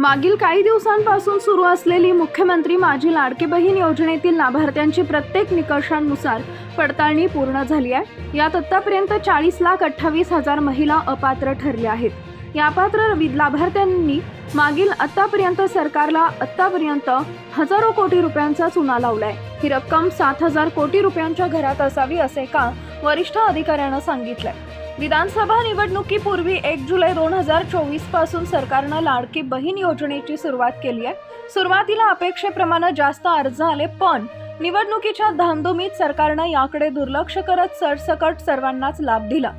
मागील काही दिवसांपासून सुरू असलेली मुख्यमंत्री माझी लाडकी बहीण योजनेतील लाभार्थ्यांची प्रत्येक निकषांनुसार पडताळणी पूर्ण झाली आहे. यात आत्तापर्यंत चाळीस लाख अठ्ठावीस हजार महिला अपात्र ठरल्या आहेत. या अपात्र वि- लाभार्थ्यांनी मागील आत्तापर्यंत सरकारला आत्तापर्यंत हजारो कोटी रुपयांचा चुना लावलाय. ही रक्कम सात हजार कोटी रुपयांच्या घरात असावी असे का वरिष्ठ अधिकाऱ्यानं सांगितलंय. विधानसभा निवडणुकीपूर्वी एक जुलै दोन हजार चोवीसपासून सरकारनं लाडकी बहीण योजनेची सुरुवात केली आहे. सुरुवातीला अपेक्षेप्रमाणे जास्त अर्ज आले पण निवडणुकीच्या धामधुमीत सरकारनं याकडे दुर्लक्ष करत सरसकट सर्वांनाच लाभ दिला.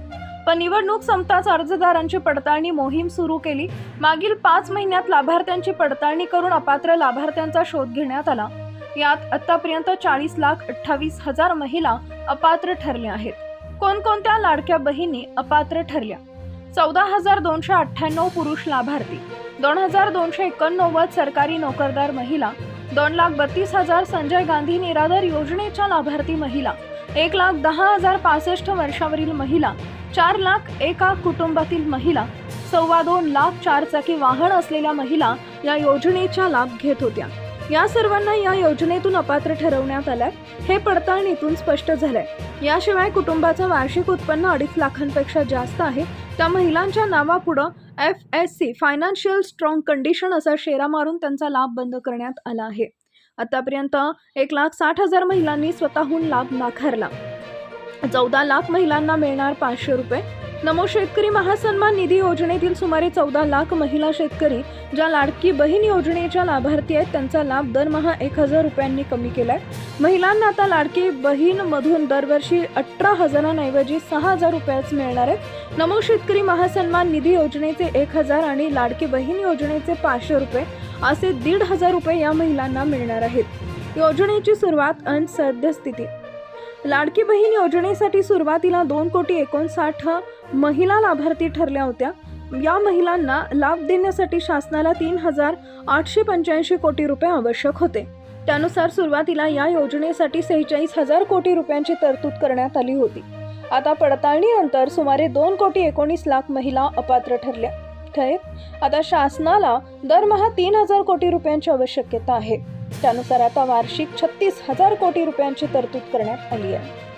पण निवडणूक संपताच अर्जदारांची पडताळणी मोहीम सुरू केली. मागील पाच महिन्यात लाभार्थ्यांची पडताळणी करून अपात्र लाभार्थ्यांचा शोध घेण्यात आला. यात आतापर्यंत चाळीस लाख अठ्ठावीस हजार महिला अपात्र ठरल्या आहेत. कोणकोणत्या लाडक्या बहिणी अपात्र ठरल्या? चौदा हजार दोनशे अठ्ठ्याण्णव पुरुष लाभार्थी दोन हजार दोनशे एकोणनव्वद सरकारी नोकरदार महिला दोन लाख बत्तीस हजार संजय गांधी निराधार योजनेच्या लाभार्थी महिला एक लाख दहा हजार पासष्ट वर्षावरील महिला चार लाख एका कुटुंबातील महिला सव्वा दोन लाख चारचाकी वाहन असलेल्या महिला या योजनेचा लाभ घेत होत्या. या सर्वांना या योजनेतून अपात्र ठरवण्यात आलंय. हे पडताळणीतून स्पष्ट झालंय. याशिवाय कुटुंबाचं वार्षिक उत्पन्न अडीच लाखांपेक्षा जास्त आहे. त्या महिलांच्या नावापुढं F S C financial strong condition असा शेरा मारून त्यांचा लाभ बंद करण्यात आला आहे. आतापर्यंत एक लाख साठ हजार महिलांनी स्वतःहून लाभ नाकारला. चौदा लाख महिलांना मिळणार पाचशे रुपये. नमो शेतकरी महासन्मान निधी योजनेतील सुमारे चौदा लाख महिला शेतकरी ज्या लाडकी बहीण योजनेच्या लाभार्थी आहेत त्यांचा लाभ दरमहा एक हजार रुपयांनी कमी केलाय. महिलांना आता लाडकी बहीण मधून दरवर्षी अठरा हजारांऐवजी सहा हजार रुपयाच मिळणार आहेत. नमो शेतकरी महासन्मान निधी योजनेचे एक हजार आणि लाडकी बहीण योजनेचे पाचशे रुपये असे दीड हजार रुपये या महिलांना मिळणार आहेत. योजनेची सुरुवात आणि सद्यस्थिती लाडकी बहीण योजनेसाठी सुरुवातीला दोन कोटी एकोणसाठ महिला लाभार्थी ठरल्या होत्या. या महिलांना लाभ देण्यासाठी शासनाला तीन हजार आठशे पंच्याऐंशी कोटी रुपये आवश्यक होते. त्यानुसार सुरुवातीला या योजनेसाठी सेहेचाळीस हजार कोटी रुपयांची तरतूद करण्यात आली होती. आता पडताळणीनंतर सुमारे दोन कोटी एकोणीस लाख महिला अपात्र ठरल्या. आहेत आता शासनाला दरमहा तीन हजार कोटी रुपयांची आवश्यकता आहे. त्यानुसार आता वार्षिक छत्तीस हजार कोटी रुपयांची तरतूद करण्यात आली आहे.